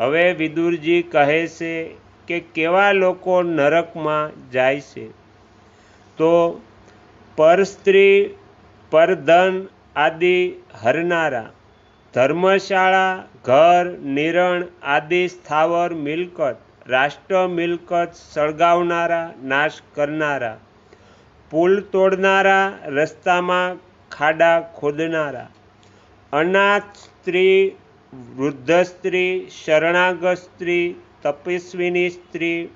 હવે વિદુરજી કહે છે કે કેવા લોકો નરકમાં જાય છે? તો પરસ્ત્રી પરધન આદિ હરનારા, ધર્મશાળા, ઘર, નિરણ આદિ સ્થાવર મિલકત, રાષ્ટ્ર મિલકત સળગાવનારા, નાશ કરનારા, પુલ તોડનારા, રસ્તામાં ખાડા ખોદનારા, અનાથ સ્ત્રી વૃદ્ધ સ્ત્રી શરણાગત સ્ત્રી તપસ્વીની સ્ત્રી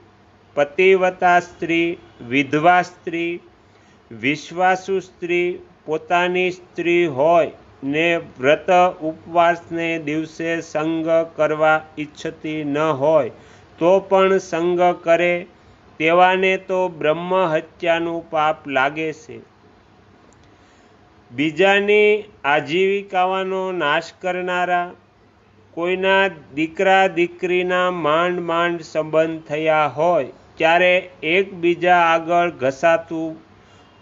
પતિવતા સ્ત્રી વિધવા સ્ત્રી વિશ્વાસુ સ્ત્રી પોતાની સ્ત્રી હોય ને વ્રત ઉપવાસને દિવસે સંગ કરવા ઈચ્છતી ન હોય, તો પણ સંગ કરે, તેવાને તો બ્રહ્મ હત્યાનું પાપ લાગે છે. બીજાની આજીવિકાવાનો નાશ કરનારા કોઈના દીકરા દીકરીના માંડ માંડ સંબંધ થયા હોય, ત્યારે એકબીજા આગળ ઘસાતું,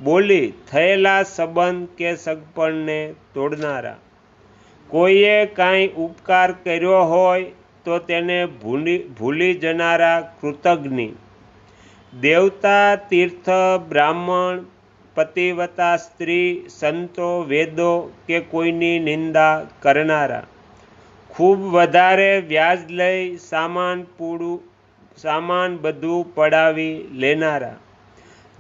બોલી થયેલા સંબંધ કે સગપણને તોડનારા. કોઈએ કાંઈ ઉપકાર કર્યો હોય, તો તેને ભૂલી ભૂલી જનારા કૃતજ્ઞ. દેવતા, તીર્થ, બ્રાહ્મણ પતિવતા સ્ત્રી, સંતો, વેદો કે કોઈની નિંદા કરનારા. ખૂબ વધારે વ્યાજ લઈ સામાન પૂરું સામાન બધું પડાવી લેનારા.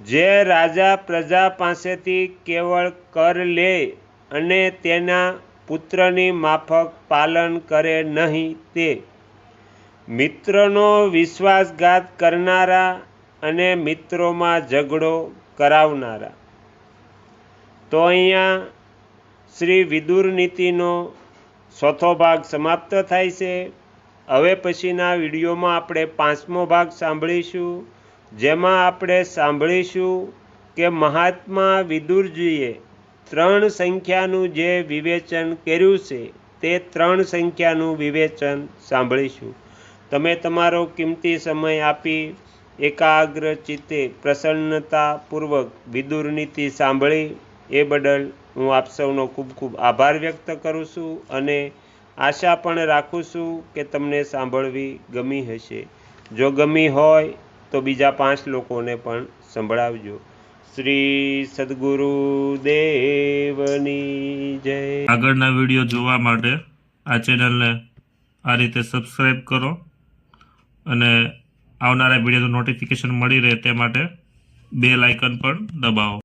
જે રાજા પ્રજા પાસેથી કેવળ કર લે અને તેના પુત્રની માફક પાલન કરે નહીં તે. મિત્રનો વિશ્વાસઘાત કરનારા અને મિત્રોમાં ઝઘડો કરાવનારા. તો અહીંયા શ્રી વિદુર નીતિનો ચોથો ભાગ સમાપ્ત થાય છે. હવે પછીના વિડીયોમાં આપણે પાંચમો ભાગ સાંભળીશું, જેમાં આપણે સાંભળીશું કે મહાત્મા વિદુરજીએ ત્રણ સંખ્યાનું જે વિવેચન કર્યું છે, તે ત્રણ સંખ્યાનું વિવેચન સાંભળીશું. તમે તમારો કિંમતી સમય આપી એકાગ્ર ચિત્તે પ્રસન્નતાપૂર્વક વિદુર નીતિ સાંભળી, એ બદલ હું આપ સૌનો ખૂબ ખૂબ આભાર વ્યક્ત કરું છું અને આશા પણ રાખું છું કે તમને સાંભળવી ગમી હશે. જો ગમી હોય તો બીજા પાંચ લોકોને પણ સંભળાવજો. શ્રી સદગુરુ દેવની જય. આગળના વીડિયો જોવા માટે આ ચેનલને આ રીતે સબસ્ક્રાઈબ કરો અને આવનારા વિડીયોનું નોટિફિકેશન મળી રહે તે માટે બે લાઇકન પણ દબાવો.